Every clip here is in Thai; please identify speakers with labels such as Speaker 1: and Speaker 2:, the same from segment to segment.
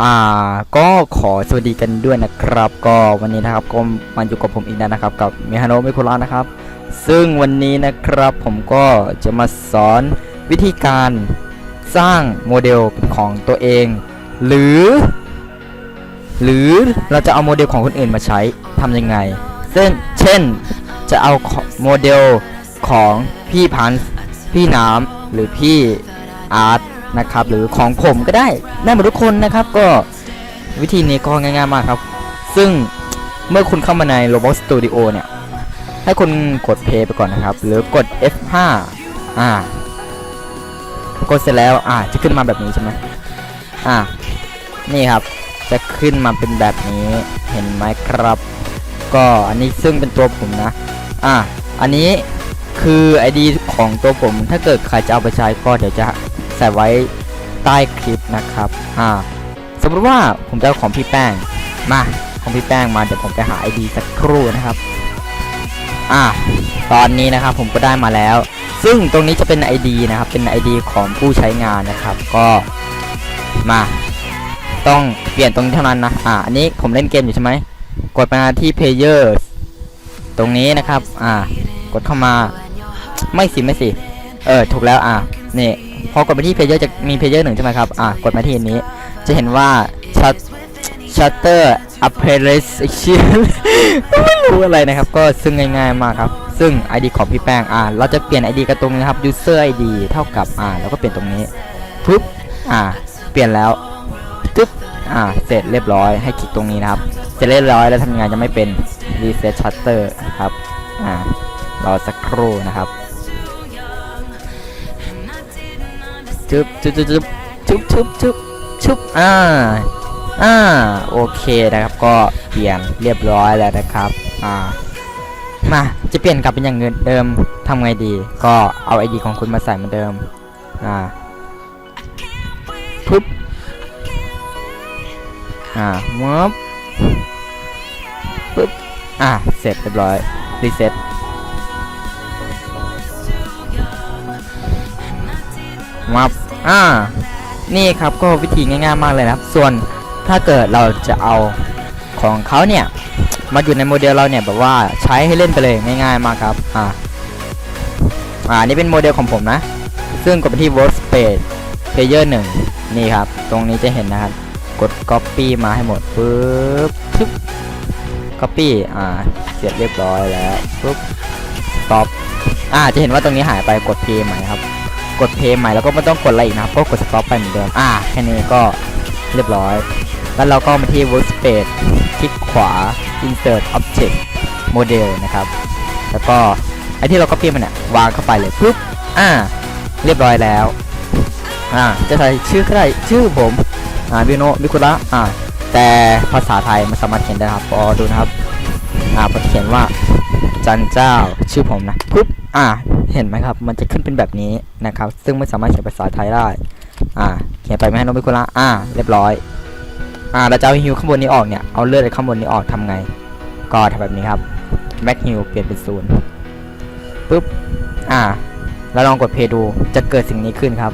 Speaker 1: อ่าก็ขอสวัสดีกันด้วยนะครับ ก็วันนี้นะครับก็มาอยู่กับผมอีกแล้วนะครับ กับมิฮาโนะมิคุระนะครับ ซึ่งวันนี้นะครับผมก็จะมาสอนวิธีการสร้างโมเดลของตัวเอง หรือ หรือเราจะเอาโมเดลของคนอื่นมาใช้ทำยังไงเช่นเช่นจะเอาโมเดลของพี่พันธ์พี่น้ำหรือพี่อาร์ต นะครับ หรือของผมก็ได้ได้หมดทุกคนนะครับ ก็วิธีนี้ก็ง่ายๆมากครับ ซึ่งเมื่อคุณเข้ามาใน Roblox Studio เนี่ย ให้คุณกด play ไปก่อนนะครับ หรือกด F5 อ่ากดเสร็จแล้วอ่าจะขึ้นมาแบบนี้ใช่ไหมอ่านี่ครับ จะขึ้นมาเป็นแบบนี้เห็นไหมครับ ก็อันนี้ซึ่งเป็นตัวผมนะ อะอันนี้คือ ID ของตัวผมถ้าเกิดใครจะเอาไปใช้ก็เดี๋ยวจะ ใส่ไว้ใต้คลิปนะครับอ่าสมมติว่าผมจะเอาของพี่แป้งมาของพี่แป้งมาเดี๋ยวผมไปหา ID สักครู่นะครับอะตอนนี้นะครับผมก็ได้มาแล้ว ซึ่งตรงนี้จะเป็น ID นะครับ เป็น ID ของผู้ใช้งานนะครับ ก็มาต้องเปลี่ยนตรงนี้เท่านั้นนะ อ่า อันนี้ผมเล่นเกมอยู่ใช่ไหม กดมาที่ Player ตรงนี้นะครับ อ่า กดเข้ามา ไม่สิ ไม่สิ เออ ถูกแล้ว อ่านี่ พอกดไปที่ Player จะมี Player หนึ่งใช่ไหมครับ อ่ากดมาที่อันนี้ จะเห็นว่า Shut Shutter Application ไม่รู้อะไรนะครับ ก็ซึ่งง่ายๆมากครับ ซึ่ง ID ของพี่แป้ง อ่า เราจะเปลี่ยน ID กันตรงนี้ครับ User ID เท่ากับ อ่า แล้วก็เปลี่ยนตรงนี้ปุ๊บ อ่า เปลี่ยนแล้วปุ๊บ อ่า เสร็จเรียบร้อย ให้คลิกตรงนี้นะครับ เสร็จเรียบร้อยแล้วทำงานจะไม่เป็น reset shutter ครับ อ่ารอสักครู่นะครับ จุ๊บจุ๊บจุ๊บจุ๊บจุ๊บจุ๊บจุ๊บจุ๊บอ่าอ่าโอเคนะครับก็เปลี่ยนเรียบร้อยแล้วนะครับอ่ามาจะเปลี่ยนกลับเป็นอย่างเงินเดิมทำไงดี ก็เอา ID ของคุณมาใส่เหมือนเดิมอ่าปึ๊บอ่ามับปึ๊บอ่าเสร็จเรียบร้อยรีเซ็ต มับอ่า นี่ครับก็วิธีง่ายๆมากเลยนะครับ ส่วนถ้าเกิดเราจะเอาของเขาเนี่ย มาอยู่ในโมเดลเราเนี่ยแบบว่าใช้ให้เล่นไปเลยง่ายๆมากครับ อ่า อ่า นี่เป็นโมเดลของผมนะ ซึ่งกดไปที่ workspace player 1 นี่ครับ ตรงนี้จะเห็นนะครับ กด copy มาให้หมดปึ๊บปึ๊บ copy อ่า เสร็จเรียบร้อยแล้วปึ๊บ stop อ่า จะเห็นว่าตรงนี้หายไปกด P ใหม่ครับ กด play ใหม่แล้วก็ไม่ต้องกดอะไรอีกนะครับก็กด stop ไปเหมือนเดิมอ่าแค่นี้ก็เรียบร้อย แล้วเราก็มาที่ workspace คลิกขวา insert object model นะครับ แล้วก็ไอที่เรา copy มันเนี่ยวางเข้าไปเลยปึ๊บอ่า เรียบร้อยแล้วอ่าจะใส่ชื่อก็ได้ชื่อผมอ่าบิโนบิคุระอ่าแต่ภาษาไทยมันสามารถเขียนได้ครับพอดูนะครับอ่าผมเขียนว่าจันเจ้าชื่อผมนะปุ๊บอ่า เห็นไหมครับ มันจะขึ้นเป็นแบบนี้นะครับ ซึ่งไม่สามารถเขียนภาษาไทยได้ อ่า เขียนไปไม่ให้น้องบิคุระอ่า เรียบร้อย อ่า เราจะเอาฮิวข้างบนนี้ออกเนี่ย เอาเลือดข้างบนนี้ออกทำไง ก็ทำแบบนี้ครับ แม็กฮิวเปลี่ยนเป็นศูนย์ปุ๊บ อ่า แล้วลองกดเพย์ดู จะเกิดสิ่งนี้ขึ้นครับ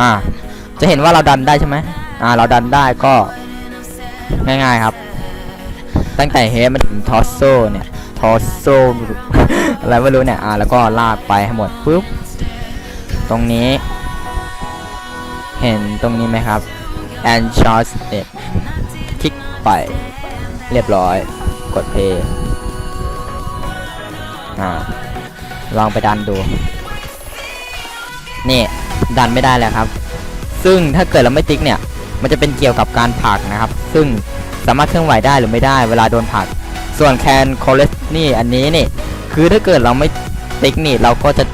Speaker 1: อ่า จะเห็นว่าเราดันได้ใช่ไหมอ่า เราดันได้ก็ง่ายๆครับ ตั้งแต่เฮดมาถึงทอสโซเนี่ย อสโซอะไรไม่รู้เนี่ยอ่าแล้วก็ลากไปให้หมดปุ๊บตรงนี้ เห็นตรงนี้ไหมครับ and short step คลิกไป เรียบร้อย กดเพย์อ่าลองไปดันดู นี่ ดันไม่ได้แล้วครับ ซึ่งถ้าเกิดเราไม่ติ๊กเนี่ย มันจะเป็นเกี่ยวกับการผักนะครับ ซึ่งสามารถเคลื่อนไหวได้หรือไม่ได้ เวลาโดนผัก ส่วนแคนคอเลสนี่อันนี้นี่ คือถ้าเกิดเราไม่ติ๊กนี่เราก็จะ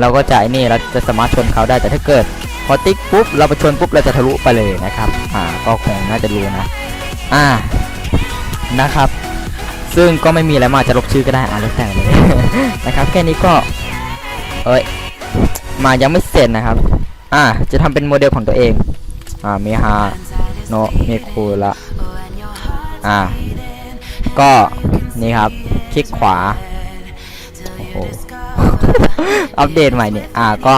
Speaker 1: เราก็จะไอ้นี่เราจะสามารถชนเขาได้แต่ถ้าเกิดพอติ๊กปุ๊บเราไปชนปุ๊บเราจะทะลุไปเลยนะครับ อ่าก็คงน่าจะรู้นะอ่านะครับ ซึ่งก็ไม่มีอะไรมาจะลบชื่อก็ได้อ่าแล้วแต่เลยนะครับ แค่นี้ก็เอ้ยมายังไม่เสร็จนะครับ อ่าจะทำเป็นโมเดลของตัวเอง อ่าเมฮาโนเมคุระอ่า ก็นี่ครับ คลิกขวา โอ้โห อัปเดตใหม่เนี่ย อ่าก็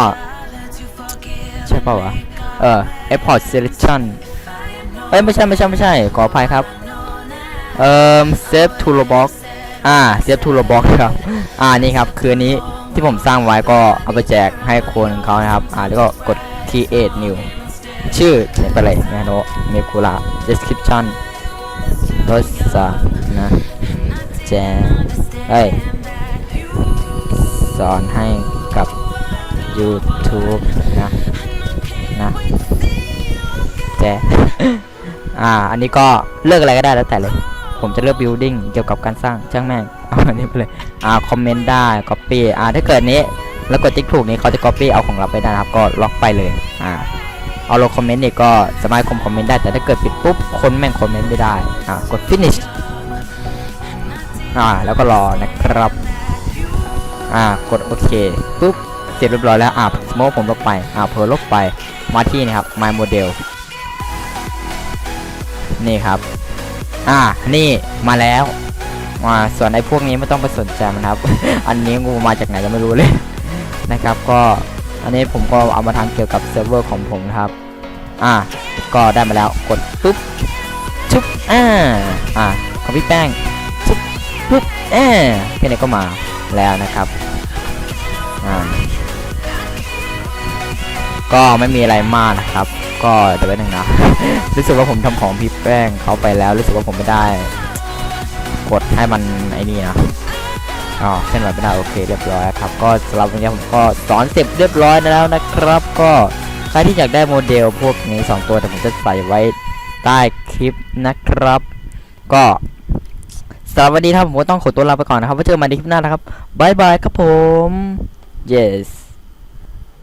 Speaker 1: ใช่เปล่าวะ เออ Airport Selection เอ้ย ไม่ใช่ ไม่ใช่ ไม่ใช่ ขออภัยครับ เอ่อ Save to Roblox อ่า Save to Roblox ครับ อ่า นี่ครับ คืออันนี้ที่ผมสร้างไว้ก็เอาไปแจกให้คนเขานะครับ อ่า แล้วก็กด create new ชื่อเขียนไปเลยนะโนเมคุระ description รสสานะแจเอ้ยสอนให้กับ YouTube นะนะแจอ่า อันนี้ก็เลือกอะไรก็ได้แล้วแต่เลย ผมจะเลือก building เกี่ยวกับการสร้างช่างแม่งเอาอันนี้ไปเลย อ่า คอมเมนต์ได้ copy อ่า ถ้าเกิดนี้ แล้วกดติ๊กถูกนี้เขาจะ copy เอาของเราไปได้นะครับ ก็ล็อกไปเลย อ่า เอาลงคอมเมนต์เนี่ยก็สามารถคอมคอมเมนต์ได้แต่ถ้าเกิดปิดปุ๊บคนแม่งคอมเมนต์ไม่ได้อ่ากด finish อ่าแล้วก็รอนะครับอ่ากดโอเคปุ๊บเสร็จเรียบร้อยแล้วอ่าสมมติผมลบไปอ่าเพอลบไปมาที่นี่ครับ my model นี่ครับ อ่านี่มาแล้วมาส่วนไอ้พวกนี้ไม่ต้องไปสนใจมันครับ อันนี้งูมาจากไหนก็ไม่รู้เลยนะครับก็ อันนี้ผมก็เอามาทำเกี่ยวกับเซิร์ฟเวอร์ของผมนะครับ อ่า ก็ได้มาแล้ว กดปุ๊บ ชุบ อ่า อ่าของพี่แป้ง ชุบ ปุ๊บ อ่แค่นี้ก็มาแล้วนะครับ อ่า ก็ไม่มีอะไรมากนะครับ ก็เดี๋ยวไว้หนึ่งนะ รู้สึกว่าผมทำของพี่แป้งเขาไปแล้ว รู้สึกว่าผมไม่ได้ กดให้มันไอ้นี่นะ อ๋อเส้นไหวไม่ได้โอเคเรียบร้อยครับก็สำหรับวันนี้ผมก็สอนเสร็จเรียบร้อยแล้วนะครับ ก็ใครที่อยากได้โมเดลพวกนี้ 2 ตัวแต่ผมจะใส่ไว้ใต้คลิปนะครับ ก็สำหรับวันนี้ครับผมก็ต้องขอตัวลาไปก่อนนะครับไว้เจอกันใหม่ในคลิปหน้านะครับบายบายครับผม yes